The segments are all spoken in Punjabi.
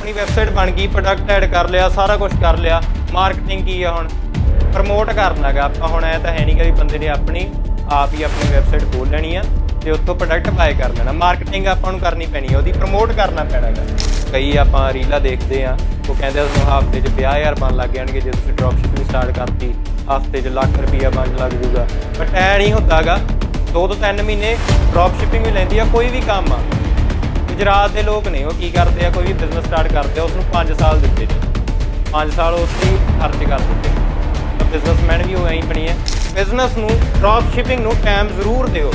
ਆਪਣੀ ਵੈਬਸਾਈਟ ਬਣ ਗਈ ਪ੍ਰੋਡਕਟ ਐਡ ਕਰ ਲਿਆ, ਸਾਰਾ ਕੁਝ ਕਰ ਲਿਆ ਮਾਰਕੀਟਿੰਗ ਕੀ ਆ ਹੁਣ? ਪ੍ਰਮੋਟ ਕਰਨਾਗਾ ਆਪਾਂ, ਹੁਣ ਐ ਤਾਂ ਹੈ ਨਹੀਂ ਕਿ ਵੀ ਬੰਦੇ ਨੇ ਆਪਣੀ, ਆਪ ਹੀ ਆਪਣੀ ਵੈਬਸਾਈਟ ਖੋਲ ਲੈਣੀ ਆ ਤੇ ਉੱਥੋਂ ਪ੍ਰੋਡਕਟ ਬਾਏ ਕਰ ਲੈਣਾ। ਮਾਰਕੀਟਿੰਗ ਆਪਾਂ ਨੂੰ ਕਰਨੀ ਪੈਣੀ ਆ, ਉਹਦੀ ਪ੍ਰਮੋਟ ਕਰਨਾ ਪੈਣਾਗਾ। ਕਈ ਆਪਾਂ ਰੀਲਾਂ ਦੇਖਦੇ ਆ, ਉਹ ਕਹਿੰਦੇ ਤੁਹਾਨੂੰ ਹਫ਼ਤੇ 'ਚ 50000 ਬਣ ਲੱਗ ਜਾਣਗੇ, ਜੇ ਤੁਸੀਂ ਡ੍ਰੌਪ ਸ਼ਿਪਿੰਗ ਸਟਾਰਟ ਕਰਤੀ, ਹਫ਼ਤੇ 'ਚ ਲੱਖ ਰੁਪਈਆ ਬਣ ਲੱਗ ਜੂਗਾ ਬਟ ਐ ਨਹੀਂ ਹੁੰਦਾਗਾ, ਦੋ ਤੋਂ ਤਿੰਨ ਮਹੀਨੇ ਡ੍ਰੌਪ ਸ਼ਿਪਿੰਗ ਵੀ ਲੈਂਦੀ ਆ, ਕੋਈ ਵੀ ਕੰਮ ਆ। ਗੁਜਰਾਤ ਦੇ ਲੋਕ ਨੇ, ਉਹ ਕੀ ਕਰਦੇ ਆ, ਕੋਈ ਵੀ ਬਿਜ਼ਨਸ ਸਟਾਰਟ ਕਰਦੇ ਆ ਉਸ ਨੂੰ 5 ਸਾਲ ਦਿੱਤੇ ਨੇ। 5 ਸਾਲ ਉਸ ਤੇ ਹੀ ਖਰਚ ਕਰ ਦਿੱਤੇ ਤਾਂ ਬਿਜ਼ਨਸਮੈਨ ਵੀ ਉਹ ਐਂ ਹੀ ਬਣੀ ਹੈ। ਬਿਜ਼ਨਸ ਨੂੰ ਡ੍ਰੌਪ ਸ਼ਿਪਿੰਗ ਨੂੰ ਟਾਈਮ ਜ਼ਰੂਰ ਦਿਓ।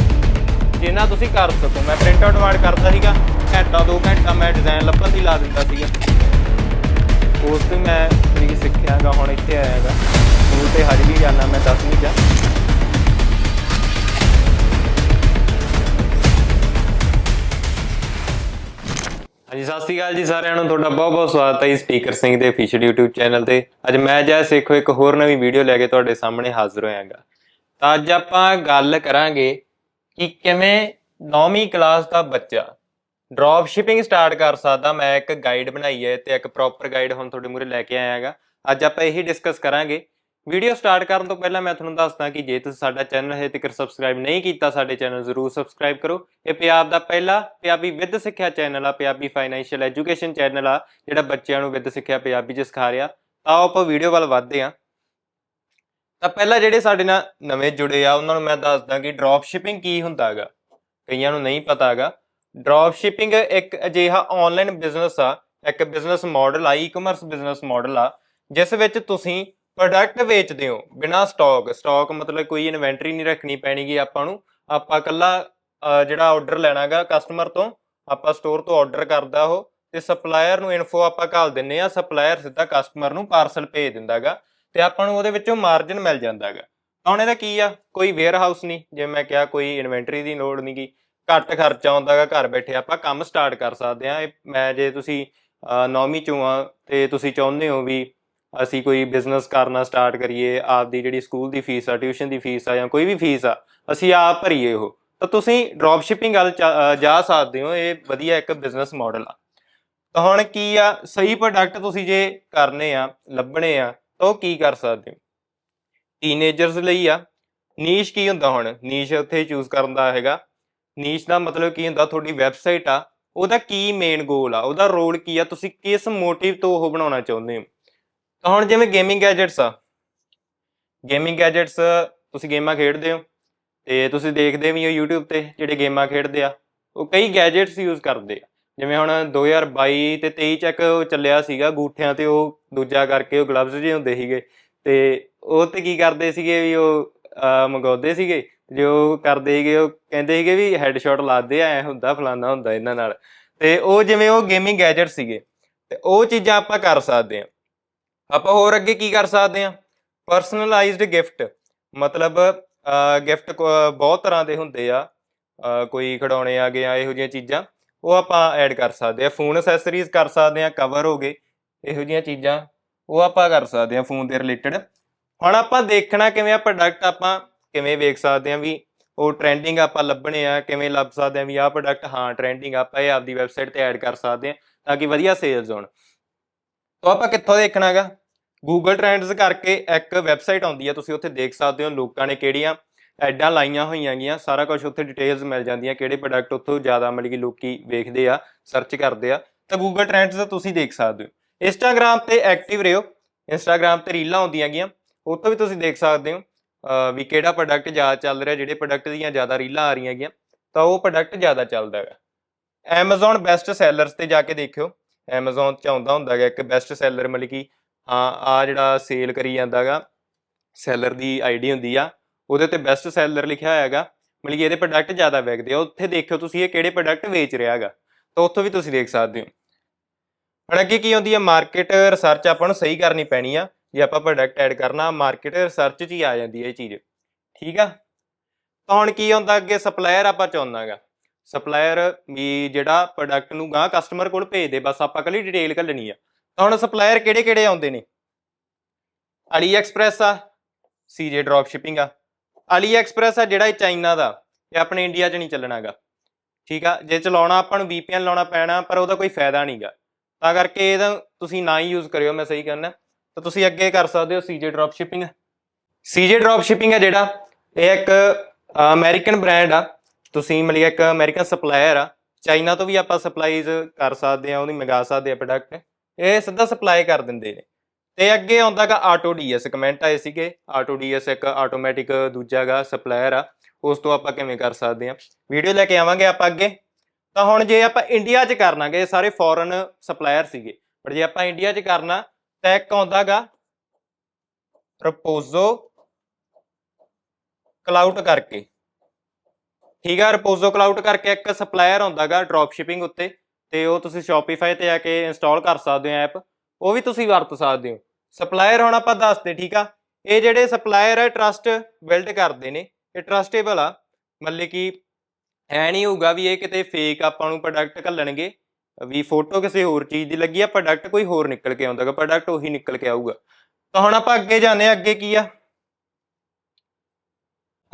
ਜਿੰਨਾ ਤੁਸੀਂ ਕਰ ਸਕੋ। ਮੈਂ ਪ੍ਰਿੰਟ ਆਊਟ ਵਾਰਡ ਕਰਦਾ ਸੀਗਾ, ਘੰਟਾ, ਦੋ ਘੰਟਾ ਮੈਂ ਡਿਜ਼ਾਈਨ ਲੱਭਣ ਦੀ ਲਾ ਦਿੰਦਾ ਸੀਗਾ। ਉਸ ਤੋਂ ਮੈਂ ਵੀ ਸਿੱਖਿਆਗਾ, ਹੁਣ ਇੱਥੇ ਆਇਆਗਾ। ਸਕੂਲ ਤੇ ਹਰ ਵੀ ਜਾਣਾ ਮੈਂ 10ਵੀਂ ਚ ਹਾਂਜੀ, ਸਤਿ ਸ਼੍ਰੀ ਅਕਾਲ ਜੀ ਸਾਰਿਆਂ ਨੂੰ। ਤੁਹਾਡਾ ਬਹੁਤ ਬਹੁਤ ਸਵਾਗਤ ਹੈ ਸਪੀਕਰ ਸਿੰਘ ਦੇ ਅਫੀਸ਼ੀਅਲ YouTube ਚੈਨਲ ਤੇ। ਅੱਜ ਮੈਂ ਜੈ ਸੇਖੋ ਇੱਕ ਹੋਰ ਨਵੀਂ ਵੀਡੀਓ ਲੈ ਕੇ ਤੁਹਾਡੇ ਸਾਹਮਣੇ ਹਾਜ਼ਰ ਹੋਇਆਗਾ। ਤਾਂ ਅੱਜ ਆਪਾਂ ਗੱਲ ਕਰਾਂਗੇ ਕਿ ਕਿਵੇਂ 9ਵੀਂ ਕਲਾਸ ਦਾ ਬੱਚਾ ਡ੍ਰੌਪ ਸ਼ਿਪਿੰਗ ਸਟਾਰਟ ਕਰ ਸਕਦਾ। ਮੈਂ ਇੱਕ ਗਾਈਡ ਬਣਾਈ ਹੈ ਤੇ ਇੱਕ ਪ੍ਰੋਪਰ ਗਾਈਡ ਹੁਣ ਤੁਹਾਡੇ ਮੂਹਰੇ ਲੈ ਕੇ ਆਇਆਗਾ। ਅੱਜ ਆਪਾਂ ਇਹੀ ਡਿਸਕਸ ਕਰਾਂਗੇ ਵੀਡੀਓ ਸਟਾਰਟ ਕਰਨ ਤੋਂ ਪਹਿਲਾਂ ਮੈਂ ਤੁਹਾਨੂੰ ਦੱਸਦਾ ਕਿ ਜੇ ਤੁਸੀਂ ਸਾਡਾ ਚੈਨਲ ਹਜੇ ਤੱਕ ਸਬਸਕ੍ਰਾਈਬ ਨਹੀਂ ਕੀਤਾ, ਸਾਡੇ ਚੈਨਲ ਜ਼ਰੂਰ ਸਬਸਕ੍ਰਾਈਬ ਕਰੋ। ਇਹ ਪੰਜਾਬ ਦਾ ਪਹਿਲਾ ਪੰਜਾਬੀ ਵਿੱਦ ਸਿੱਖਿਆ ਚੈਨਲ ਆ, ਪੰਜਾਬੀ ਫਾਈਨੈਂਸ਼ੀਅਲ ਐਜੂਕੇਸ਼ਨ ਚੈਨਲ ਆ, ਜਿਹੜਾ ਬੱਚਿਆਂ ਨੂੰ ਵਿੱਦ ਸਿੱਖਿਆ ਪੰਜਾਬੀ ਚ ਸਿਖਾ ਰਿਹਾ। ਤਾਂ ਆਓ ਆਪਾਂ ਵੀਡੀਓ ਵੱਲ ਵਧਦੇ ਹਾਂ। ਤਾਂ ਪਹਿਲਾਂ ਜਿਹੜੇ ਸਾਡੇ ਨਾਲ ਨਵੇਂ ਜੁੜੇ ਆ, ਉਹਨਾਂ ਨੂੰ ਮੈਂ ਦੱਸਦਾ ਕਿ ਡ੍ਰੌਪ ਸ਼ਿਪਿੰਗ ਕੀ ਹੁੰਦਾ ਹੈਗਾ ਕਈਆਂ ਨੂੰ ਨਹੀਂ ਪਤਾ ਹੈਗਾ ਡ੍ਰੌਪ ਸ਼ਿਪਿੰਗ ਇੱਕ ਅਜਿਹਾ ਆਨਲਾਈਨ ਬਿਜ਼ਨਸ ਆ, ਇੱਕ ਬਿਜ਼ਨਸ ਮਾਡਲ ਆ ਈ-ਕਮਰਸ ਬਿਜ਼ਨਸ ਮਾਡਲ ਆ, ਜਿਸ ਵਿੱਚ ਤੁਸੀਂ ਪ੍ਰੋਡਕਟ ਵੇਚਦੇ ਹੋ, ਬਿਨਾ ਸਟਾਕ ਸਟਾਕ ਮਤਲਬ ਕੋਈ ਇਨਵੈਂਟਰੀ ਨਹੀਂ ਰੱਖਣੀ ਪੈਣੀਗੀ ਆਪਾਂ ਨੂੰ, ਆਪਾਂ ਕੱਲਾ ਜਿਹੜਾ ਆਰਡਰ ਲੈਣਾਗਾ ਕਸਟਮਰ ਤੋਂ, ਆਪਾਂ ਸਟੋਰ ਤੋਂ ਆਰਡਰ ਕਰਦਾ ਉਹ, ਤੇ ਸਪਲਾਇਰ ਨੂੰ ਇਨਫੋ ਆਪਾਂ ਘਾਲ ਦਿੰਨੇ ਆ ਸਪਲਾਇਰ ਸਿੱਧਾ ਕਸਟਮਰ ਨੂੰ ਪਾਰਸਲ ਭੇਜ ਦਿੰਦਾਗਾ, ਤੇ ਆਪਾਂ ਨੂੰ ਉਹਦੇ ਵਿੱਚੋਂ ਮਾਰਜਨ ਮਿਲ ਜਾਂਦਾਗਾ। ਤਾਂ ਹੁਣ ਇਹਦਾ ਕੀ ਆ? ਕੋਈ ਵੇਅਰ ਹਾਊਸ ਨਹੀਂ, ਜੇ ਮੈਂ ਕਿਹਾ ਕੋਈ ਇਨਵੈਂਟਰੀ ਦੀ ਲੋੜ ਨਹੀਂ ਨਹੀਂਗੀ ਘੱਟ ਖਰਚਾ ਆਉਂਦਾਗਾ ਘਰ ਬੈਠੇ ਆਪਾਂ ਕੰਮ ਸਟਾਰਟ ਕਰ ਸਕਦੇ ਆ। ਮੈਂ ਜੇ ਤੁਸੀਂ ਨੌਵੀਂ ਚੋਂ ਆ, ਤੇ ਤੁਸੀਂ ਚਾਹੁੰਦੇ ਹੋ ਵੀ ਅਸੀਂ ਕੋਈ ਬਿਜ਼ਨਸ ਕਰਨਾ ਸਟਾਰਟ ਕਰੀਏ ਆਪ ਦੀ ਜਿਹੜੀ ਸਕੂਲ ਦੀ ਫੀਸ ਆ ਟਿਊਸ਼ਨ ਦੀ ਫੀਸ ਆ ਜਾਂ ਕੋਈ ਵੀ ਫੀਸ ਆ, ਅਸੀਂ ਆਪ ਭਰੀਏ ਉਹ। ਤਾਂ ਤੁਸੀਂ ਡ੍ਰੌਪ ਸ਼ਿਪਿੰਗ ਵੱਲ ਜਾ ਸਕਦੇ ਹੋ, ਇਹ ਵਧੀਆ ਇੱਕ ਬਿਜ਼ਨਸ ਮਾਡਲ ਆ। ਤਾਂ ਹੁਣ ਕੀ ਆ, ਸਹੀ ਪ੍ਰੋਡਕਟ ਤੁਸੀਂ ਜੇ ਕਰਨੇ ਆ, ਲੱਭਣੇ ਆ, ਤਾਂ ਉਹ ਕੀ ਕਰ ਸਕਦੇ ਹੋ? ਟੀਨੇਜਰਸ ਲਈ ਆ। ਨੀਸ਼ ਕੀ ਹੁੰਦਾ ਹੁਣ? ਨੀਸ਼ ਉੱਥੇ ਚੂਜ਼ ਕਰਨ ਦਾ ਹੈਗਾ। ਨੀਸ਼ ਦਾ ਮਤਲਬ ਕੀ ਹੁੰਦਾ, ਤੁਹਾਡੀ ਵੈਬਸਾਈਟ ਆ, ਉਹਦਾ ਕੀ ਮੇਨ ਗੋਲ ਆ? ਉਹਦਾ ਰੋਲ ਕੀ ਆ? ਤੁਸੀਂ ਕਿਸ ਮੋਟਿਵ ਤੋਂ ਉਹ ਬਣਾਉਣਾ ਚਾਹੁੰਦੇ ਹੋ? ਤਾਂ ਹੁਣ ਜਿਵੇਂ ਗੇਮਿੰਗ ਗੈਜਟਸ ਆ। ਗੇਮਿੰਗ ਗੈਜਟਸ ਤੁਸੀਂ ਗੇਮਾਂ ਖੇਡਦੇ ਹੋ ਤੇ ਤੁਸੀਂ ਦੇਖਦੇ ਵੀ ਹੋ YouTube ਤੇ ਜਿਹੜੇ ਗੇਮਾਂ ਖੇਡਦੇ ਆ, ਉਹ ਕਈ ਗੈਜਟਸ ਯੂਜ਼ ਕਰਦੇ ਆ। ਜਿਵੇਂ ਹੁਣ 2022 ਤੇ 23 ਚੱਕ ਉਹ ਚੱਲਿਆ ਸੀਗਾ ਗੂਠਿਆਂ ਤੇ, ਉਹ ਦੂਜਾ ਕਰਕੇ ਉਹ ਗਲਵਜ਼ ਜਿਹੇ ਹੁੰਦੇ ਸੀਗੇ ਤੇ ਉਹ ਤੇ ਕੀ ਕਰਦੇ ਸੀਗੇ ਵੀ ਉਹ ਮੰਗਾਉਂਦੇ ਸੀਗੇ। ਜੋ ਕਰਦੇ ਸੀਗੇ ਉਹ ਕਹਿੰਦੇ ਸੀਗੇ ਵੀ ਹੈੱਡਸ਼ਾਟ ਲਾਦੇ ਐ ਹੁੰਦਾ ਫਲਾਨਾ ਹੁੰਦਾ ਇਹਨਾਂ ਨਾਲ। ਤੇ ਉਹ ਜਿਵੇਂ ਉਹ ਗੇਮਿੰਗ ਗੈਜਟ ਸੀਗੇ, ਤੇ ਉਹ ਚੀਜ਼ਾਂ ਆਪਾਂ ਕਰ ਸਕਦੇ ਆ। ਆਪਾਂ ਹੋਰ ਅੱਗੇ ਕੀ ਕਰ ਸਕਦੇ ਆ ਪਰਸਨਲਾਈਜ਼ਡ ਗਿਫਟ ਮਤਲਬ ਗਿਫਟ ਬਹੁਤ ਤਰ੍ਹਾਂ ਦੇ ਹੁੰਦੇ ਆ ਕੋਈ ਖਿਡੌਣੇ ਆ ਗਏ ਆ ਇਹੋ ਜਿਹੀਆਂ ਚੀਜ਼ਾਂ, ਉਹ ਆਪਾਂ ਐਡ ਕਰ ਸਕਦੇ ਆ ਫੋਨ ਅਸੈਸਰੀਜ਼ ਕਰ ਸਕਦੇ ਆ ਕਵਰ ਹੋ ਗਏ, ਇਹੋ ਜਿਹੀਆਂ ਚੀਜ਼ਾਂ, ਉਹ ਆਪਾਂ ਕਰ ਸਕਦੇ ਆ ਫੋਨ ਦੇ ਰਿਲੇਟਡ ਹੁਣ ਆਪਾਂ ਦੇਖਣਾ ਕਿਵੇਂ ਆ ਪ੍ਰੋਡਕਟ ਆਪਾਂ ਕਿਵੇਂ ਵੇਖ ਸਕਦੇ ਆ ਵੀ ਉਹ ਟ੍ਰੈਂਡਿੰਗ ਆਪਾਂ ਲੱਭਣੇ ਆ, ਕਿਵੇਂ ਲੱਭ ਸਕਦੇ ਆ ਵੀ ਆਹ ਪ੍ਰੋਡਕਟ ਹਾਂ ਟ੍ਰੈਂਡਿੰਗ ਆਪਾਂ ਇਹ ਆਪਦੀ ਵੈਬਸਾਈਟ ਤੇ ਐਡ ਕਰ ਸਕਦੇ ਆ ਤਾਂ ਕਿ ਵਧੀਆ ਸੇਲਸ ਹੋਣ। ਤਾਂ ਆਪਾਂ ਕਿੱਥੋਂ ਦੇਖਣਾਗਾ ਗੂਗਲ ਟ੍ਰੈਂਡਸ ਕਰਕੇ ਇੱਕ ਵੈਬਸਾਈਟ ਆਉਂਦੀ ਹੈ ਤੁਸੀਂ ਉੱਥੇ ਦੇਖ ਸਕਦੇ ਹੋ ਲੋਕਾਂ ਨੇ ਕਿਹੜੀਆਂ ਐਡਾਂ ਲਾਈਆਂ ਹੋਈਆਂ ਗੀਆਂ, ਸਾਰਾ ਕੁਝ ਉੱਥੇ ਡਿਟੇਲਸ ਮਿਲ ਜਾਂਦੀਆਂ, ਕਿਹੜੇ ਪ੍ਰੋਡਕਟ ਉੱਥੋਂ ਜ਼ਿਆਦਾ ਮਤਲਬ ਕਿ ਲੋਕੀ ਵੇਖਦੇ ਆ ਸਰਚ ਕਰਦੇ ਆ, ਤਾਂ ਗੂਗਲ ਟ੍ਰੈਂਡਸ ਤੁਸੀਂ ਦੇਖ ਸਕਦੇ ਹੋ। ਇੰਸਟਾਗ੍ਰam ਤੇ ਐਕਟਿਵ ਰਹੋ ਇੰਸਟਾਗ੍ਰam ਤੇ ਰੀਲਾਂ ਆਉਂਦੀਆਂ ਗੀਆਂ, ਉੱਥੋਂ ਵੀ ਤੁਸੀਂ ਦੇਖ ਸਕਦੇ ਹੋ ਵੀ ਕਿਹੜਾ ਪ੍ਰੋਡਕਟ ਜ਼ਿਆਦਾ ਚੱਲ ਰਿਹਾ, ਜਿਹੜੇ ਪ੍ਰੋਡਕਟ ਦੀਆਂ ਜ਼ਿਆਦਾ ਰੀਲਾਂ ਆ ਰਹੀਆਂ ਗੀਆਂ, ਤਾਂ ਉਹ ਪ੍ਰੋਡਕਟ ਜ਼ਿਆਦਾ ਚੱਲਦਾ ਹੈਗਾ। Amazon ਬੈਸਟ ਸੈਲਰਸ ਤੇ ਜਾ ਕੇ ਦੇਖਿਓ Amazon ਚ ਆਉਂਦਾ ਹੁੰਦਾ ਹੈਗਾ, ਇੱਕ ਬੈਸਟ ਸੈਲਰ ਮਤਲਬ ਕਿ, ਹਾਂ ਆ ਜਿਹੜਾ ਸੇਲ ਕਰੀ ਜਾਂਦਾਗਾ ਸੈਲਰ ਦੀ ਆਈਡੀ ਹੁੰਦੀ ਆ, ਉਹਦੇ ਤੇ ਬੈਸਟ ਸੈਲਰ ਲਿਖਿਆ ਹੋਇਆਗਾ ਮਤਲਬ ਕਿ ਇਹਦੇ ਪ੍ਰੋਡਕਟ ਜ਼ਿਆਦਾ ਵਿਕਦੇ ਆ, ਉੱਥੇ ਦੇਖਿਓ ਤੁਸੀਂ ਇਹ ਕਿਹੜੇ ਪ੍ਰੋਡਕਟ ਵੇਚ ਰਿਹਾ ਹੈਗਾ, ਤਾਂ ਉੱਥੋਂ ਵੀ ਤੁਸੀਂ ਦੇਖ ਸਕਦੇ ਹੋ। ਹੁਣ ਅੱਗੇ ਕੀ ਹੁੰਦੀ ਹੈ ਮਾਰਕੀਟ ਰਿਸਰਚ ਆਪਾਂ ਨੂੰ ਸਹੀ ਕਰਨੀ ਪੈਣੀ ਆ, ਜੇ ਆਪਾਂ ਪ੍ਰੋਡਕਟ ਐਡ ਕਰਨਾ ਮਾਰਕੀਟ ਰਿਸਰਚ 'ਚ ਹੀ ਆ ਜਾਂਦੀ ਹੈ ਇਹ ਚੀਜ਼, ਠੀਕ ਆ? ਤਾਂ ਹੁਣ ਕੀ ਹੁੰਦਾ ਅੱਗੇ ਸਪਲਾਇਰ ਆਪਾਂ ਚਾਹੁੰਦਾਗਾ ਸਪਲਾਇਰ ਵੀ ਜਿਹੜਾ ਪ੍ਰੋਡਕਟ ਨੂੰ ਗਾਂ ਕਸਟਮਰ ਕੋਲ ਭੇਜ ਦੇ ਬਸ ਆਪਾਂ ਕੱਲੀ ਡਿਟੇਲ ਘੱਲਣੀ ਆ। ਤਾਂ ਹੁਣ ਸਪਲਾਇਰ ਕਿਹੜੇ ਕਿਹੜੇ ਆਉਂਦੇ ਨੇ? ਅਲੀ ਐਕਸਪ੍ਰੈਸ ਆ ਸੀਜੇ ਡ੍ਰੌਪ ਸ਼ਿਪਿੰਗ ਆ। ਅਲੀ ਐਕਸਪ੍ਰੈਸ ਆ ਜਿਹੜਾ ਇਹ ਚਾਈਨਾ ਦਾ, ਇਹ ਆਪਣੇ ਇੰਡੀਆ 'ਚ ਨਹੀਂ ਚੱਲਣਾਗਾ ਠੀਕ ਆ, ਜੇ ਚਲਾਉਣਾ ਆਪਾਂ ਨੂੰ VPN ਲਾਉਣਾ ਪੈਣਾ, ਪਰ ਉਹਦਾ ਕੋਈ ਫਾਇਦਾ ਨਹੀਂਗਾ ਤਾਂ ਕਰਕੇ ਇਹਦਾ ਤੁਸੀਂ ਨਾ ਹੀ ਯੂਜ਼ ਕਰਿਓ, ਮੈਂ ਸਹੀ ਕਹਿੰਦਾ। ਤਾਂ ਤੁਸੀਂ ਅੱਗੇ ਕਰ ਸਕਦੇ ਹੋ CJ drop shipping CJ drop shipping ਆ ਜਿਹੜਾ, ਇਹ ਇੱਕ ਅਮਰੀਕਨ ਬ੍ਰਾਂਡ ਆ। ਤੁਸੀਂ ਮਤਲਬ ਇੱਕ ਅਮਰੀਕਨ ਸਪਲਾਇਰ ਆ ਚਾਈਨਾ ਤੋਂ ਵੀ ਆਪਾਂ ਸਪਲਾਈਜ਼ ਕਰ ਸਕਦੇ ਆ ਉਹਦੀ ਮੰਗਾ ਸਕਦੇ ਆ ਪ੍ਰੋਡਕਟ ਇਹ ਸਿੱਧਾ ਸਪਲਾਈ ਕਰ ਦਿੰਦੇ ਨੇ। ਤੇ ਅੱਗੇ ਆਉਂਦਾਗਾ ਆਟੋ ਡੀਐਸ ਕਮੈਂਟ ਆਏ ਸੀਗੇ। ਆਟੋ ਡੀਐਸ ਇੱਕ ਆਟੋਮੈਟਿਕ ਦੂਜਾਗਾ ਸਪਲਾਇਰ ਆ, ਉਸ ਤੋਂ ਆਪਾਂ ਕਿਵੇਂ ਕਰ ਸਕਦੇ ਆ ਵੀਡੀਓ ਲੈ ਕੇ ਆਵਾਂਗੇ ਆਪਾਂ ਅੱਗੇ। ਤਾਂ ਹੁਣ ਜੇ ਆਪਾਂ ਇੰਡੀਆ 'ਚ ਕਰਨਾਗੇ ਇਹ ਸਾਰੇ ਫੋਰਨ ਸਪਲਾਇਰ ਸੀਗੇ। ਪਰ ਜੇ ਆਪਾਂ ਇੰਡੀਆ 'ਚ ਕਰਨਾ, ਤਾਂ ਇੱਕ ਆਉਂਦਾਗਾ ਰਪੋਜ਼ੋ ਕਲਾਊਟ ਕਰਕੇ। ਠੀਕ ਆ ਰਿਪੋਜ਼ੋ ਕਲਾਊਡ ਕਰਕੇ ਇੱਕ ਸਪਲਾਇਰ ਹੁੰਦਾਗਾ ਡ੍ਰੌਪ ਸ਼ਿਪਿੰਗ ਉੱਤੇ, ਤੇ ਉਹ ਤੁਸੀਂ ਸ਼ੋਪੀਫਾਈ ਤੇ ਆ ਕੇ ਇੰਸਟਾਲ ਕਰ ਸਕਦੇ ਹੋ ਐਪ ਉਹ ਵੀ ਤੁਸੀਂ ਵਰਤ ਸਕਦੇ ਹੋ। ਸਪਲਾਇਰ ਹੁਣ ਆਪਾਂ ਦੱਸਦੇ, ਠੀਕ ਆ? ਇਹ ਜਿਹੜੇ ਸਪਲਾਇਰ ਹੈ ਟਰਸਟ ਬਿਲਡ ਕਰਦੇ ਨੇ, ਇਹ ਟਰਸਟੇਬਲ ਆ। ਮਤਲਬ ਕਿ ਐ ਨਹੀਂ ਹੋਊਗਾ ਵੀ ਇਹ ਕਿਤੇ ਫੇਕ ਆਪਾਂ ਨੂੰ ਪ੍ਰੋਡਕਟ ਘੱਲਣਗੇ, ਵੀ ਫੋਟੋ ਕਿਸੇ ਹੋਰ ਚੀਜ਼ ਦੀ ਲੱਗੀ ਆ ਪ੍ਰੋਡਕਟ ਕੋਈ ਹੋਰ ਨਿਕਲ ਕੇ ਆਉਂਦਾਗਾ ਪ੍ਰੋਡਕਟ ਉਹੀ ਨਿਕਲ ਕੇ ਆਊਗਾ। ਤਾਂ ਹੁਣ ਆਪਾਂ ਅੱਗੇ ਜਾਂਦੇ ਆ ਅੱਗੇ ਕੀ ਆ?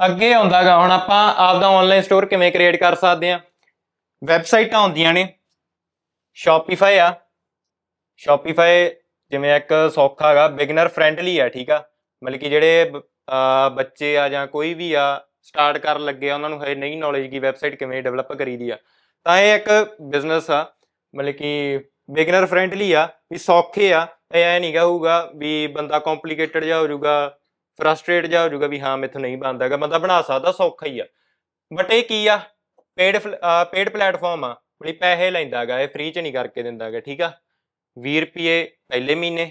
ਅੱਗੇ ਆਉਂਦਾਗਾ, ਹੁਣ ਆਪਾਂ ਆਪਦਾ ਆਨਲਾਈਨ ਸਟੋਰ ਕਿਵੇਂ ਕ੍ਰੀਏਟ ਕਰ ਸਕਦੇ ਆ ਵੈਬਸਾਈਟਾਂ ਹੁੰਦੀਆਂ ਨੇ। ਸ਼ੋਪੀਫਾਈ ਆ। ਸ਼ੋਪੀਫਾਈ ਜਿਵੇਂ ਇੱਕ ਸੌਖਾ ਹੈਗਾ ਬਿਗਨਰ ਫ੍ਰੈਂਡਲੀ ਆ, ਠੀਕ ਆ। ਮਤਲਬ ਕਿ ਜਿਹੜੇ ਬੱਚੇ ਆ ਜਾਂ ਕੋਈ ਵੀ ਆ ਸਟਾਰਟ ਕਰਨ ਲੱਗੇ ਆ, ਉਹਨਾਂ ਨੂੰ ਹਜੇ ਨਹੀਂ ਨੌਲੇਜ ਕੀ ਵੈਬਸਾਈਟ ਕਿਵੇਂ ਡਿਵੈਲਪ ਕਰੀਦੀ ਆ। ਤਾਂ ਇਹ ਇੱਕ ਬਿਜ਼ਨਸ ਆ। ਮਤਲਬ ਕਿ ਬਿਗਨਰ ਫ੍ਰੈਂਡਲੀ ਆ, ਵੀ ਸੌਖੇ ਆ। ਇਹ ਐ ਨਹੀਂ ਕਹੂਗਾ ਵੀ ਬੰਦਾ ਕੰਪਲਿਕੇਟਡ ਜਾ ਹੋ ਜਾਊਗਾ। ਫਰਸਟ੍ਰੇਟ ਜਾ ਹੋ ਜਾਊਗਾ ਵੀ ਹਾਂ ਮੈਥੋਂ ਨਹੀਂ ਬਣਦਾਗਾ ਬੰਦਾ ਬਣਾ ਸਕਦਾ, ਸੌਖਾ ਹੀ ਆ। ਬਟ ਇਹ ਕੀ ਆ? ਪੇਡ ਪੇਡ ਪਲੇਟਫਾਰਮ ਆ ਬੜੀ ਪੈਸੇ ਲੈਂਦਾਗਾ ਇਹ ਫ੍ਰੀ ਚ ਨਹੀਂ ਕਰਕੇ ਦਿੰਦਾਗਾ ਠੀਕ ਆ? 20 ਰੁਪਏ ਪਹਿਲੇ ਮਹੀਨੇ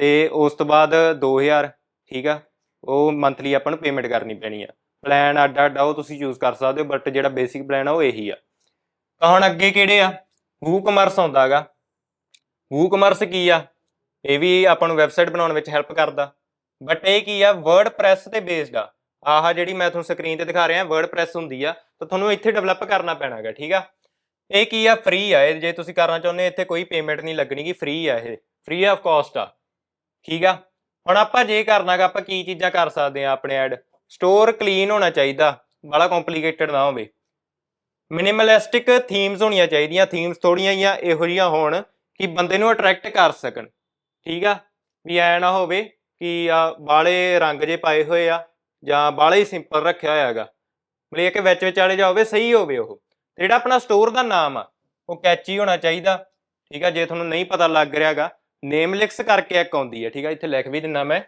ਤੇ ਉਸ ਤੋਂ ਬਾਅਦ 2000 ਠੀਕ ਆ? ਉਹ ਮੰਥਲੀ ਆਪਾਂ ਨੂੰ ਪੇਮੈਂਟ ਕਰਨੀ ਪੈਣੀ ਆ। ਪਲਾਨ ਅੱਡ ਅੱਡ ਆ, ਉਹ ਤੁਸੀਂ ਚੂਜ਼ ਕਰ ਸਕਦੇ ਹੋ ਬਟ ਜਿਹੜਾ ਬੇਸਿਕ ਪਲਾਨ ਆ, ਉਹ ਇਹੀ ਆ। ਤਾਂ ਹੁਣ ਅੱਗੇ ਕਿਹੜੇ ਆ? ਵੂ ਕਮਰਸ ਆਉਂਦਾਗਾ ਵੂ ਕਮਰਸ ਕੀ ਆ? ਇਹ ਵੀ ਆਪਾਂ ਨੂੰ ਵੈਬਸਾਈਟ ਬਣਾਉਣ ਵਿੱਚ ਹੈਲਪ ਕਰਦਾ। ਬਟ ਇਹ ਕੀ ਆ? ਵਰਡਪ੍ਰੈਸ ਤੇ ਬੇਸਡ ਆ। ਆਹ ਜਿਹੜੀ ਮੈਂ ਤੁਹਾਨੂੰ ਸਕਰੀਨ ਤੇ ਦਿਖਾ ਰਿਹਾ ਵਰਡਪ੍ਰੈਸ ਹੁੰਦੀ ਆ, ਤਾਂ ਤੁਹਾਨੂੰ ਇੱਥੇ ਡਿਵੈਲਪ ਕਰਨਾ ਪੈਣਾਗਾ, ਠੀਕ ਆ? ਇਹ ਕੀ ਆ? ਫ੍ਰੀ ਆ। ਇਹ ਜੇ ਤੁਸੀਂ ਕਰਨਾ ਚਾਹੁੰਦੇ ਇੱਥੇ ਕੋਈ ਪੇਮੈਂਟ ਨਹੀਂ ਲੱਗਣੀਗੀ ਫ੍ਰੀ ਆ ਇਹ। ਫ੍ਰੀ ਆਫ ਕਾਸਟ ਆ। ਠੀਕ ਆ? ਹੁਣ ਆਪਾਂ ਜੇ ਕਰਨਾਗਾ, ਆਪਾਂ ਕੀ ਚੀਜ਼ਾਂ ਕਰ ਸਕਦੇ ਆ ਆਪਣੇ ਐਡ ਸਟੋਰ ਕਲੀਨ ਹੋਣਾ ਚਾਹੀਦਾ। ਬੜਾ ਕੰਪਲਿਕੇਟਡ ਨਾ ਹੋਵੇ। ਮਿਨੀਮਲਿਸਟਿਕ ਥੀਮਸ ਹੋਣੀਆਂ ਚਾਹੀਦੀਆਂ। ਥੀਮਸ ਥੋੜੀਆਂ ਜਾਂ ਇਹੋ ਜਿਹੀਆਂ ਹੋਣ ਕਿ ਬੰਦੇ ਨੂੰ ਅਟਰੈਕਟ ਕਰ ਸਕਣ। ਠੀਕ ਆ? ਵੀ ਐ ਨਾ ਹੋਵੇ ਕਿ ਆ ਬਾਲੇ ਰੰਗ ਜੇ ਪਾਏ ਹੋਏ ਆ ਜਾਂ ਬਾਲੇ ਹੀ ਸਿੰਪਲ ਰੱਖਿਆ ਹੋਇਆ ਹੈਗਾ। ਮਤਲਬ ਕਿ ਵਿੱਚ ਵਿਚਾਲੇ ਵਾਲੇ ਜਾ ਹੋਵੇ, ਸਹੀ ਹੋਵੇ ਉਹ। ਤੇ ਜਿਹੜਾ ਆਪਣਾ ਸਟੋਰ ਦਾ ਨਾਮ ਆ, ਉਹ ਕੈਚੀ ਹੋਣਾ ਚਾਹੀਦਾ। ਠੀਕ ਆ, ਜੇ ਤੁਹਾਨੂੰ ਨਹੀਂ ਪਤਾ ਲੱਗ ਰਿਹਾਗਾ ਨੇਮ ਲਿਖਸ ਕਰਕੇ ਇੱਕ ਆਉਂਦੀ ਹੈ ਠੀਕ ਆ, ਇੱਥੇ ਲਿਖ ਵੀ ਦਿੰਨਾ ਮੈਂ।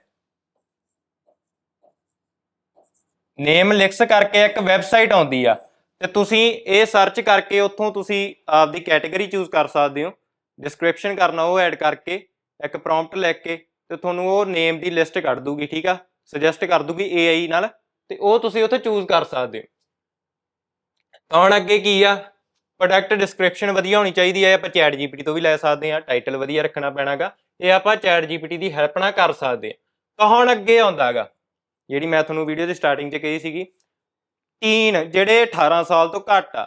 ਨੇਮ ਲਿਖਸ ਕਰਕੇ ਇੱਕ ਵੈਬਸਾਈਟ ਆਉਂਦੀ ਆ। ਤੇ ਤੁਸੀਂ ਇਹ ਸਰਚ ਕਰਕੇ ਉੱਥੋਂ ਤੁਸੀਂ ਆਪਦੀ ਕੈਟਾਗਰੀ ਚੂਜ਼ ਕਰ ਸਕਦੇ ਹੋ। ਡਿਸਕ੍ਰਿਪਸ਼ਨ ਕਰਨਾ, ਉਹ ਐਡ ਕਰਕੇ, ਇੱਕ ਪ੍ਰੌਂਪਟ ਲਿਖ ਕੇ ਤੇ ਤੁਹਾਨੂੰ ਉਹ ਨੇਮ ਦੀ ਲਿਸਟ ਕੱਢ ਦੂਗੀ, ਠੀਕ ਆ? ਸੁਜੈਸਟ ਕਰ ਦੂਗੀ AI ਨਾਲ ਤੇ ਉਹ ਤੁਸੀਂ ਉੱਥੇ ਚੂਜ਼ ਕਰ ਸਕਦੇ ਹੋ। ਤਾਂ ਹੁਣ ਅੱਗੇ ਕੀ ਆ? ਪ੍ਰੋਡਕਟ ਡਿਸਕ੍ਰਿਪਸ਼ਨ ਵਧੀਆ ਹੋਣੀ ਚਾਹੀਦੀ ਹੈ ਆਪਾਂ ਚੈਟ ਜੀਪੀਟੀ ਤੋਂ ਵੀ ਲੈ ਸਕਦੇ ਹਾਂ ਟਾਈਟਲ ਵਧੀਆ ਰੱਖਣਾ ਪੈਣਾਗਾ, ਇਹ ਆਪਾਂ ਚੈਟ ਜੀਪੀਟੀ ਦੀ ਹੈਲਪ ਨਾਲ ਕਰ ਸਕਦੇ ਹਾਂ। ਤਾਂ ਹੁਣ ਅੱਗੇ ਆਉਂਦਾਗਾ? ਜਿਹੜੀ ਮੈਂ ਤੁਹਾਨੂੰ ਵੀਡੀਓ ਦੀ ਸਟਾਰਟਿੰਗ 'ਚ ਕਹੀ ਸੀਗੀ ਟੀਨ ਜਿਹੜੇ 18 ਸਾਲ ਤੋਂ ਘੱਟ ਆ,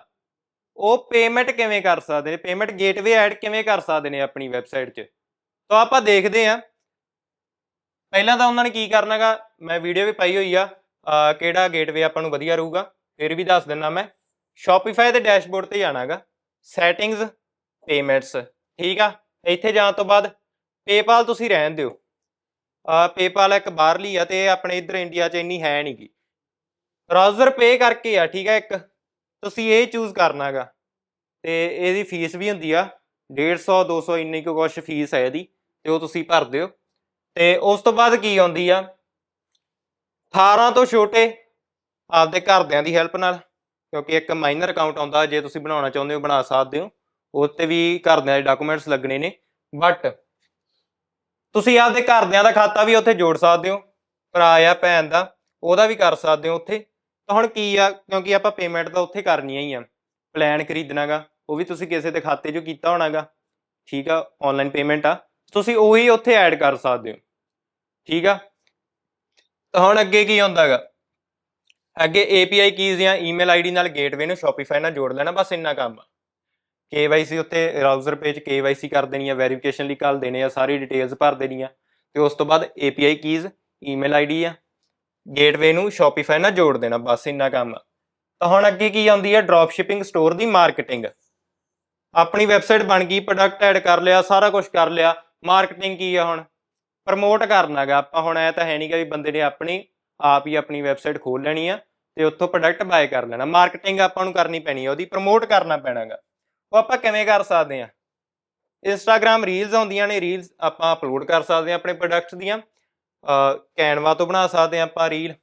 ਉਹ ਪੇਮੈਂਟ ਕਿਵੇਂ ਕਰ ਸਕਦੇ ਨੇ? ਪੇਮੈਂਟ ਗੇਟਵੇ ਐਡ ਕਿਵੇਂ ਕਰ ਸਕਦੇ ਨੇ ਆਪਣੀ ਵੈਬਸਾਈਟ 'ਚ? ਤਾਂ ਆਪਾਂ ਦੇਖਦੇ ਹਾਂ ਪਹਿਲਾਂ ਤਾਂ ਉਹਨਾਂ ਨੇ ਕੀ ਕਰਨਾਗਾ, ਮੈਂ ਵੀਡੀਓ ਵੀ ਪਾਈ ਹੋਈ ਆ ਕਿਹੜਾ ਗੇਟਵੇ ਆਪਾਂ ਨੂੰ ਵਧੀਆ ਰਹੂਗਾ, ਫਿਰ ਵੀ ਦੱਸ ਦਿੰਦਾ ਮੈਂ। ਸ਼ੋਪੀਫਾਈ ਦੇ ਡੈਸ਼ਬੋਰਡ ਤੇ ਜਾਣਾਗਾ ਸੈਟਿੰਗਸ ਪੇਮੈਂਟਸ ਠੀਕ ਆ? ਇੱਥੇ ਜਾਣ ਤੋਂ ਬਾਅਦ ਪੇਪਾਲ ਤੁਸੀਂ ਰਹਿਣ ਦਿਓ। ਆ ਪੇਪਾਲ ਇੱਕ ਬਾਹਰਲੀ ਆ ਤੇ ਇਹ ਆਪਣੇ ਇੱਧਰ ਇੰਡੀਆ 'ਚ ਇੰਨੀ ਹੈ ਨਹੀਂ ਗੀ ਬ੍ਰਾਊਜ਼ਰ ਪੇ ਕਰਕੇ ਆ, ਠੀਕ ਆ ਇੱਕ? ਤੁਸੀਂ ਇਹ ਚੂਜ਼ ਕਰਨਾਗਾ। ਤੇ ਇਹਦੀ ਫੀਸ ਵੀ ਹੁੰਦੀ ਆ 150 200 ਇੰਨੀ ਕੁ ਕੁਛ ਫੀਸ ਹੈ ਇਹਦੀ, ਤੇ ਉਹ ਤੁਸੀਂ ਭਰ ਦਿਓ। ਤੇ ਉਸ ਤੋਂ ਬਾਅਦ ਕੀ ਆਉਂਦੀ ਆ? 18 ਤੋਂ ਛੋਟੇ ਆਪਦੇ ਘਰਦਿਆਂ ਦੀ ਹੈਲਪ ਨਾਲ, ਕਿਉਂਕਿ ਇੱਕ ਮਾਈਨਰ ਅਕਾਊਂਟ ਆਉਂਦਾ, ਜੇ ਤੁਸੀਂ ਬਣਾਉਣਾ ਚਾਹੁੰਦੇ ਹੋ, ਬਣਾ ਸਕਦੇ ਹੋ। ਉਹ ਤੇ ਵੀ ਘਰਦਿਆਂ ਦੇ ਡਾਕੂਮੈਂਟਸ ਲੱਗਣੇ ਨੇ। ਬਟ ਤੁਸੀਂ ਆਪਦੇ ਘਰਦਿਆਂ ਦਾ ਖਾਤਾ ਵੀ ਉੱਥੇ ਜੋੜ ਸਕਦੇ ਹੋ, ਭਰਾ ਆ ਭੈਣ ਦਾ, ਉਹਦਾ ਵੀ ਕਰ ਸਕਦੇ ਹੋ ਉੱਥੇ। ਤਾਂ ਹੁਣ ਕੀ ਆ? ਕਿਉਂਕਿ ਆਪਾਂ ਪੇਮੈਂਟ ਤਾਂ ਉੱਥੇ ਕਰਨੀ ਹੀ ਆ। ਪਲਾਨ ਖਰੀਦਣਾਗਾ, ਉਹ ਵੀ ਤੁਸੀਂ ਕਿਸੇ ਦੇ ਖਾਤੇ 'ਚੋਂ ਕੀਤਾ ਹੋਣਾਗਾ। ਠੀਕ ਆ ਆਨਲਾਈਨ ਪੇਮੈਂਟ ਆ। ਤੁਸੀਂ ਉਹੀ ਉੱਥੇ ਐਡ ਕਰ ਸਕਦੇ ਹੋ। ਠੀਕ ਆ? ਤਾਂ ਹੁਣ ਅੱਗੇ ਕੀ ਹੁੰਦਾਗਾ ਅੱਗੇ API ਕੀਜ਼ ਜਾਂ ਈਮੇਲ ਆਈਡੀ ਨਾਲ ਗੇਟਵੇ ਨੂੰ Shopify ਨਾਲ ਜੋੜ ਲੈਣਾ, ਬਸ ਇੰਨਾ ਕੰਮ ਆ। KYC ਉੱਤੇ ਰਾਊਜ਼ਰ ਪੇਜ KYC ਕਰ ਦੇਣੀ ਆ ਵੈਰੀਫਿਕੇਸ਼ਨ ਲਈ ਕੱਲ ਦੇਣੇ ਆ, ਸਾਰੀ ਡਿਟੇਲਸ ਭਰ ਦੇਣੀ ਆ, ਤੇ ਉਸ ਤੋਂ ਬਾਅਦ API ਕੀਜ਼ ਈਮੇਲ ਆਈਡੀ ਆ ਗੇਟਵੇ ਨੂੰ Shopify ਨਾਲ ਜੋੜ ਦੇਣਾ, ਬਸ ਇੰਨਾ ਕੰਮ ਆ। ਤਾਂ ਹੁਣ ਅੱਗੇ ਕੀ ਆਉਂਦੀ ਹੈ ਡ੍ਰੌਪ ਸ਼ਿਪਿੰਗ ਸਟੋਰ ਦੀ ਮਾਰਕੀਟਿੰਗ ਆਪਣੀ ਵੈਬਸਾਈਟ ਬਣ ਗਈ ਪ੍ਰੋਡਕਟ ਐਡ ਕਰ ਲਿਆ, ਸਾਰਾ ਕੁਝ ਕਰ ਲਿਆ ਮਾਰਕੀਟਿੰਗ ਕੀ ਆ ਹੁਣ? ਪ੍ਰਮੋਟ ਕਰਨਾਗਾ ਆਪਾਂ, ਹੁਣ ਐ ਤਾਂ ਹੈ ਨਹੀਂਗਾ ਵੀ ਬੰਦੇ ਨੇ ਆਪਣੀ, ਆਪ ਹੀ ਆਪਣੀ ਵੈਬਸਾਈਟ ਖੋਲ ਲੈਣੀ ਆ ਤੇ ਉੱਥੋਂ ਪ੍ਰੋਡਕਟ ਬਾਏ ਕਰ ਲੈਣਾ। ਮਾਰਕੀਟਿੰਗ ਆਪਾਂ ਨੂੰ ਕਰਨੀ ਪੈਣੀ ਆ, ਉਹਦੀ ਪ੍ਰਮੋਟ ਕਰਨਾ ਪੈਣਾਗਾ ਉਹ ਆਪਾਂ ਕਿਵੇਂ ਕਰ ਸਕਦੇ ਆ? ਇੰਸਟਾਗ੍ਰam ਰੀਲਸ ਆਉਂਦੀਆਂ ਨੇ ਰੀਲਸ ਆਪਾਂ ਅਪਲੋਡ ਕਰ ਸਕਦੇ ਆ ਆਪਣੇ ਪ੍ਰੋਡਕਟਸ ਦੀਆਂ। ਕੈਨਵਾ ਤੋਂ ਬਣਾ ਸਕਦੇ ਆ ਆਪਾਂ ਰੀਲ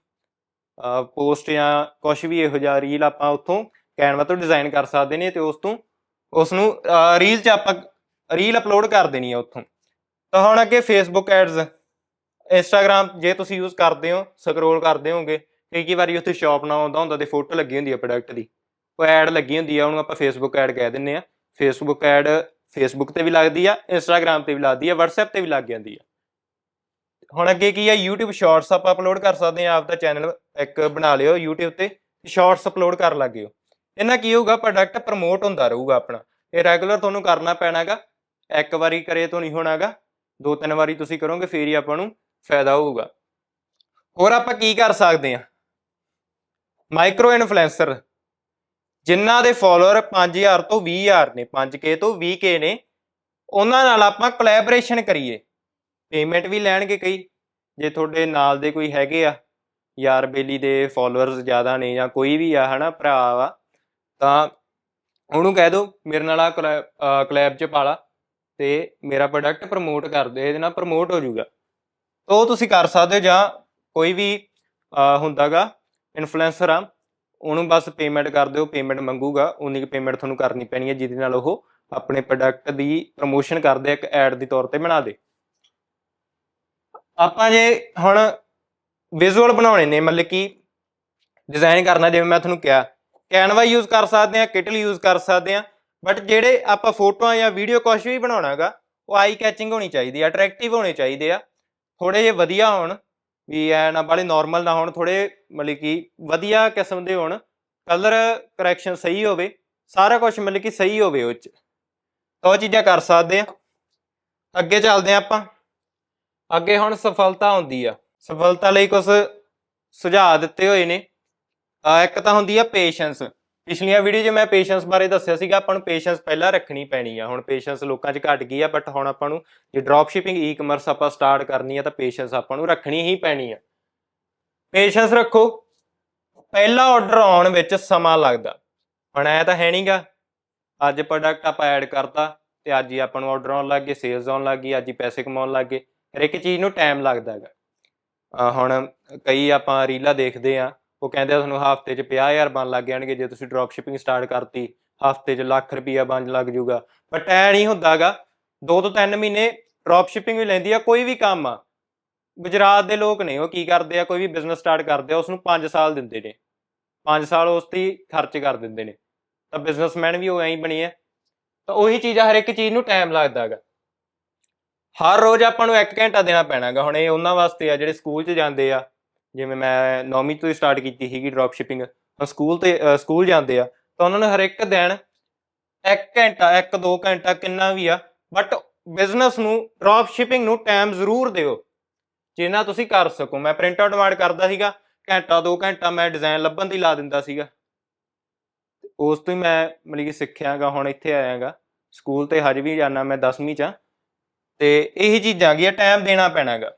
ਪੋਸਟ ਜਾਂ ਕੁਝ ਵੀ ਇਹੋ ਜਿਹਾ ਰੀਲ ਆਪਾਂ ਉੱਥੋਂ ਕੈਨਵਾ ਤੋਂ ਡਿਜ਼ਾਈਨ ਕਰ ਸਕਦੇ ਨੇ ਤੇ ਉਸ ਤੋਂ, ਉਸ ਨੂੰ ਰੀਲ 'ਚ ਆਪਾਂ ਰੀਲ ਅਪਲੋਡ ਕਰ ਦੇਣੀ ਆ ਉੱਥੋਂ। ਤਾਂ ਹੁਣ ਅੱਗੇ ਫੇਸਬੁੱਕ ਐਡਸ ਇੰਸਟਾਗ੍ਰam ਜੇ ਤੁਸੀਂ ਯੂਜ਼ ਕਰਦੇ ਹੋ ਸਕਰੋਲ ਕਰਦੇ ਹੋਗੇ ਕਈ ਕਈ ਵਾਰੀ ਉੱਥੇ ਸ਼ਾਪ ਨਾ ਆਉਂਦਾ ਹੁੰਦਾ ਤੇ ਫੋਟੋ ਲੱਗੀ ਹੁੰਦੀ ਹੈ ਪ੍ਰੋਡਕਟ ਦੀ। ਉਹ ਐਡ ਲੱਗੀ ਹੁੰਦੀ ਆ, ਉਹਨੂੰ ਆਪਾਂ ਫੇਸਬੁੱਕ ਐਡ ਕਹਿ ਦਿੰਨੇ ਆ। ਫੇਸਬੁੱਕ ਐਡ ਫੇਸਬੁੱਕ ਤੇ ਵੀ ਲੱਗਦੀ ਆ ਇੰਸਟਾਗ੍ਰam ਤੇ ਵੀ ਲੱਗਦੀ ਆ, WhatsApp ਤੇ ਵੀ ਲੱਗ ਜਾਂਦੀ ਆ। ਹੁਣ ਅੱਗੇ ਕੀ ਆ, YouTube ਸ਼ਾਰਟਸ ਆਪਾਂ ਅਪਲੋਡ ਕਰ ਸਕਦੇ ਆ ਆਪ ਦਾ ਚੈਨਲ ਇੱਕ ਬਣਾ ਲਿਓ YouTube ਤੇ ਸ਼ਾਰਟਸ ਅਪਲੋਡ ਕਰ ਲੱਗਿਓ ਇਹਨਾਂ ਕੀ ਹੋਊਗਾ ਪ੍ਰੋਡਕਟ ਪ੍ਰਮੋਟ ਹੁੰਦਾ ਰਹੂਗਾ ਆਪਣਾ। ਇਹ ਰੈਗੂਲਰ ਤੁਹਾਨੂੰ ਕਰਨਾ ਪੈਣਾਗਾ, ਇੱਕ ਵਾਰੀ ਕਰੇ ਤੋਂ ਨਹੀਂ ਹੋਣਾਗਾ। ਦੋ ਤਿੰਨ ਵਾਰੀ ਤੁਸੀਂ ਕਰੋਗੇ, ਫੇਰ ਹੀ ਆਪਾਂ ਨੂੰ ਫਾਇਦਾ ਹੋਊਗਾ। ਹੋਰ ਆਪਾਂ ਕੀ ਕਰ ਸਕਦੇ ਆ ਮਾਈਕਰੋ ਇਨਫਲੂਐਂਸਰ ਜਿਨ੍ਹਾਂ ਦੇ ਫਾਲੋਅਰ 5000 ਤੋਂ 20000 ਨੇ 5k ਤੋਂ 20k ਨੇ, ਉਹਨਾਂ ਨਾਲ ਆਪਾਂ ਕੋਲੈਬੋਰੇਸ਼ਨ ਕਰੀਏ। ਪੇਮੈਂਟ ਵੀ ਲੈਣਗੇ ਕਈ, ਜੇ ਤੁਹਾਡੇ ਨਾਲ ਦੇ ਕੋਈ ਹੈਗੇ ਆ, ਯਾਰ ਬੇਲੀ ਦੇ ਫਾਲੋਅਰਸ ਜ਼ਿਆਦਾ ਨੇ ਜਾਂ ਕੋਈ ਵੀ ਆ, ਹਨਾ, ਭਰਾ ਵਾ, ਤਾਂ ਉਹਨੂੰ ਕਹਿ ਦਿਓ, ਮੇਰੇ ਨਾਲ ਆ ਕਲੈਬ ਚ ਪਾਲਾ ਤੇ ਮੇਰਾ ਪ੍ਰੋਡਕਟ ਪ੍ਰਮੋਟ ਕਰ ਦੇ ਇਹਦੇ ਨਾਲ ਪ੍ਰਮੋਟ ਹੋ ਜਾਊਗਾ। ਤਾਂ ਉਹ ਤੁਸੀਂ ਕਰ ਸਕਦੇ ਹੋ ਜਾਂ ਕੋਈ ਵੀ ਅਹ ਹੁੰਦਾਗਾ ਇਨਫਲੂਐਂਸਰ ਆ, ਉਹਨੂੰ ਬਸ ਪੇਮੈਂਟ ਕਰ ਦਿਓ ਪੇਮੈਂਟ ਮੰਗੂਗਾ, ਉਨੀ ਕੁ ਪੇਮੈਂਟ ਤੁਹਾਨੂੰ ਕਰਨੀ ਪੈਣੀ ਹੈ ਜਿਹਦੇ ਨਾਲ ਉਹ ਆਪਣੇ ਪ੍ਰੋਡਕਟ ਦੀ ਪ੍ਰਮੋਸ਼ਨ ਕਰਦੇ ਆ, ਇੱਕ ਐਡ ਦੀ ਤੌਰ ਤੇ ਬਣਾ ਦੇ। ਆਪਾਂ ਜੇ ਹੁਣ ਵਿਜ਼ੂਅਲ ਬਣਾਉਣੇ ਨੇ, ਮਤਲਬ ਕਿ ਡਿਜ਼ਾਈਨ ਕਰਨਾ, ਜਿਵੇਂ ਮੈਂ ਤੁਹਾਨੂੰ ਕਿਹਾ ਕੈਨਵਾ ਯੂਜ਼ ਕਰ ਸਕਦੇ ਆ ਕਿਟਲ ਯੂਜ਼ ਕਰ ਸਕਦੇ ਆ ਬਟ ਜਿਹੜੇ ਆਪਾਂ ਫੋਟੋਆਂ ਜਾਂ ਵੀਡੀਓ ਕੁਝ ਵੀ ਬਣਾਉਣਾਗਾ, ਉਹ ਆਈ ਕੈਚਿੰਗ ਹੋਣੀ ਚਾਹੀਦੀ ਆ ਅਟਰੈਕਟਿਵ ਹੋਣੇ ਚਾਹੀਦੇ ਆ। ਥੋੜੇ ਜਿਹੇ ਵਧੀਆ ਹੋਣ, ਵੀ ਐ ਨਾ ਬਾਲੇ ਨਾਰਮਲ ਨਾ ਹੋਣ ਥੋੜੇ ਮਤਲਬ ਕਿ ਵਧੀਆ ਕਿਸਮ ਦੇ ਹੋਣ ਕਲਰ ਕਰੈਕਸ਼ਨ ਸਹੀ ਹੋਵੇ, ਸਾਰਾ ਕੁਝ ਮਤਲਬ ਕਿ ਸਹੀ ਹੋਵੇ ਉਹ ਚ। ਤਾਂ ਉਹ ਚੀਜ਼ਾਂ ਕਰ ਸਕਦੇ ਆ। ਅੱਗੇ ਚੱਲਦੇ ਆ ਆਪਾਂ। ਅੱਗੇ ਹੁਣ ਸਫਲਤਾ ਹੁੰਦੀ ਆ। ਸਫਲਤਾ ਲਈ ਕੁਝ ਸੁਝਾਅ ਦਿੱਤੇ ਹੋਏ ਨੇ। ਇੱਕ ਤਾਂ ਹੁੰਦੀ ਆ ਪੇਸ਼ੈਂਸ ਪਿਛਲੀਆਂ ਵੀਡੀਓ 'ਚ ਮੈਂ ਪੇਸ਼ੈਂਸ ਬਾਰੇ ਦੱਸਿਆ ਸੀਗਾ, ਆਪਾਂ ਨੂੰ ਪੇਸ਼ੈਂਸ ਪਹਿਲਾਂ ਰੱਖਣੀ ਪੈਣੀ ਆ। ਹੁਣ ਪੇਸ਼ੈਂਸ ਲੋਕਾਂ 'ਚ ਘਟ ਗਈ ਆ ਬਟ ਹੁਣ ਆਪਾਂ ਨੂੰ ਜੇ ਡ੍ਰੌਪ ਸ਼ਿਪਿੰਗ ਈ-ਕਮਰਸ ਆਪਾਂ ਸਟਾਰਟ ਕਰਨੀ ਆ, ਤਾਂ ਪੇਸ਼ੈਂਸ ਆਪਾਂ ਨੂੰ ਰੱਖਣੀ ਹੀ ਪੈਣੀ ਆ। ਪੇਸ਼ੈਂਸ ਰੱਖੋ। ਪਹਿਲਾ ਆਰਡਰ ਆਉਣ ਵਿੱਚ ਸਮਾਂ ਲੱਗਦਾ। ਹੁਣ ਐ ਤਾਂ ਹੈ ਨਹੀਂਗਾ ਅੱਜ ਪ੍ਰੋਡਕਟ ਆਪਾਂ ਐਡ ਕਰਤਾ, ਤੇ ਅੱਜ ਹੀ ਆਪਾਂ ਨੂੰ ਆਰਡਰ ਆਉਣ ਲੱਗ ਗਏ ਸੇਲਸ ਆਉਣ ਲੱਗ ਗਈ, ਅੱਜ ਹੀ ਪੈਸੇ ਕਮਾਉਣ ਲੱਗ ਗਏ। ਹਰ ਇੱਕ ਚੀਜ਼ ਨੂੰ ਟਾਈਮ ਲੱਗਦਾ ਹੈਗਾ। ਹੁਣ ਕਈ ਆਪਾਂ ਰੀਲਾਂ ਦੇਖਦੇ ਆ ਉਹ ਕਹਿੰਦੇ ਆ ਤੁਹਾਨੂੰ ਹਫ਼ਤੇ 'ਚ 50000 ਬਣ ਲੱਗ ਜਾਣਗੇ, ਜੇ ਤੁਸੀਂ ਡ੍ਰੌਪ ਸ਼ਿਪਿੰਗ ਸਟਾਰਟ ਕਰਤੀ, ਹਫ਼ਤੇ 'ਚ ਲੱਖ ਰੁਪਈਆ ਬਣ ਲੱਗ ਜਾਊਗਾ। ਬਟ ਐ ਨਹੀਂ ਹੁੰਦਾਗਾ 2 ਤੋਂ 3 ਮਹੀਨੇ ਡ੍ਰੌਪ ਸ਼ਿਪਿੰਗ ਵੀ ਲੈਂਦੀ ਆ, ਕੋਈ ਵੀ ਕੰਮ ਆ। ਗੁਜਰਾਤ ਦੇ ਲੋਕ ਨੇ, ਉਹ ਕੀ ਕਰਦੇ ਆ, ਕੋਈ ਵੀ ਬਿਜ਼ਨਸ ਸਟਾਰਟ ਕਰਦੇ ਆ ਉਸ ਨੂੰ 5 ਸਾਲ ਦਿੰਦੇ ਨੇ। 5 ਸਾਲ ਉਸ ਤੇ ਖਰਚ ਕਰ ਦਿੰਦੇ ਨੇ। ਤਾਂ ਬਿਜ਼ਨਸਮੈਨ ਵੀ ਉਹ ਐਂ ਹੀ ਬਣੇ ਆ। ਤਾਂ ਉਹੀ ਚੀਜ਼ ਆ, ਹਰ ਇੱਕ ਚੀਜ਼ ਨੂੰ ਟਾਈਮ ਲੱਗਦਾ ਹੈਗਾ ਹਰ ਰੋਜ਼ ਆਪਾਂ ਨੂੰ 1 ਘੰਟਾ ਦੇਣਾ ਪੈਣਾਗਾ। ਹੁਣ ਇਹ ਉਹਨਾਂ ਵਾਸਤੇ ਆ, ਜਿਹੜੇ ਸਕੂਲ 'ਚ ਜਾਂਦੇ ਆ ਜਿਵੇਂ ਮੈਂ 9ਵੀਂ ਤੋਂ ਹੀ ਸਟਾਰਟ ਕੀਤੀ ਸੀਗੀ ਡ੍ਰੌਪ ਸ਼ਿਪਿੰਗ ਸਕੂਲ ਤੇ ਸਕੂਲ ਜਾਂਦੇ ਆ, ਤਾਂ ਉਹਨਾਂ ਨੂੰ ਹਰ ਇੱਕ ਦਿਨ 1 ਘੰਟਾ 1-2 ਘੰਟਾ ਕਿੰਨਾ ਵੀ ਆ ਬਟ ਬਿਜ਼ਨਸ ਨੂੰ ਡ੍ਰੌਪ ਸ਼ਿਪਿੰਗ ਨੂੰ ਟਾਈਮ ਜ਼ਰੂਰ ਦਿਓ। ਜਿੰਨਾ ਤੁਸੀਂ ਕਰ ਸਕੋ। ਮੈਂ ਪ੍ਰਿੰਟ ਆਊਟ ਵਾਰਡ ਕਰਦਾ ਸੀਗਾ, ਘੰਟਾ 2 ਘੰਟਾ ਮੈਂ ਡਿਜ਼ਾਈਨ ਲੱਭਣ ਦੀ ਲਾ ਦਿੰਦਾ ਸੀਗਾ। ਉਸ ਤੋਂ ਹੀ ਮੈਂ ਮਤਲਬ ਕਿ ਸਿੱਖਿਆਗਾ, ਹੁਣ ਇੱਥੇ ਆਇਆਗਾ। ਸਕੂਲ ਤੇ ਹਜੇ ਵੀ ਜਾਣਾ ਮੈਂ 10ਵੀਂ ਚ ਆ। ਤੇ ਇਹੀ ਚੀਜ਼ਾਂ ਗੀਆਂ ਟਾਈਮ ਦੇਣਾ ਪੈਣਾਗਾ।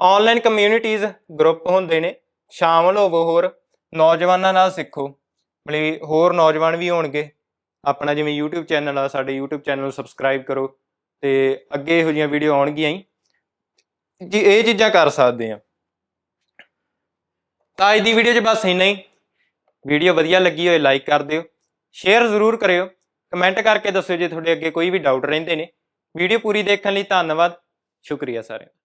ਆਨਲਾਈਨ ਕਮਿਊਨਿਟੀਜ਼ ਗਰੁੱਪ ਹੁੰਦੇ ਨੇ। ਸ਼ਾਮਲ ਹੋਵੋ ਹੋਰ ਨੌਜਵਾਨਾਂ ਨਾਲ ਸਿੱਖੋ। ਮਤਲਬ ਹੋਰ ਨੌਜਵਾਨ ਵੀ ਹੋਣਗੇ। ਆਪਣਾ ਜਿਵੇਂ YouTube ਚੈਨਲ ਆ, ਸਾਡੇ YouTube ਚੈਨਲ ਨੂੰ ਸਬਸਕ੍ਰਾਈਬ ਕਰੋ ਤੇ ਅੱਗੇ ਇਹੋ ਜਿਹੀਆਂ ਵੀਡੀਓ ਆਉਣਗੀਆਂ ਹੀ। ਜੀ, ਇਹ ਚੀਜ਼ਾਂ ਕਰ ਸਕਦੇ ਆ ਤਾਂ ਅੱਜ ਦੀ ਵੀਡੀਓ 'ਚ ਬਸ ਇੰਨਾ ਹੀ। ਵੀਡੀਓ ਵਧੀਆ ਲੱਗੀ ਹੋਏ ਲਾਈਕ ਕਰ ਦਿਓ। ਸ਼ੇਅਰ ਜ਼ਰੂਰ ਕਰਿਓ। ਕਮੈਂਟ ਕਰਕੇ ਦੱਸਿਓ ਜੇ ਤੁਹਾਡੇ ਅੱਗੇ ਕੋਈ ਵੀ ਡਾਊਟ ਰਹਿੰਦੇ ਨੇ। ਵੀਡੀਓ ਪੂਰੀ ਦੇਖਣ ਲਈ ਧੰਨਵਾਦ। ਸ਼ੁਕਰੀਆ ਸਾਰਿਆਂ ਦਾ।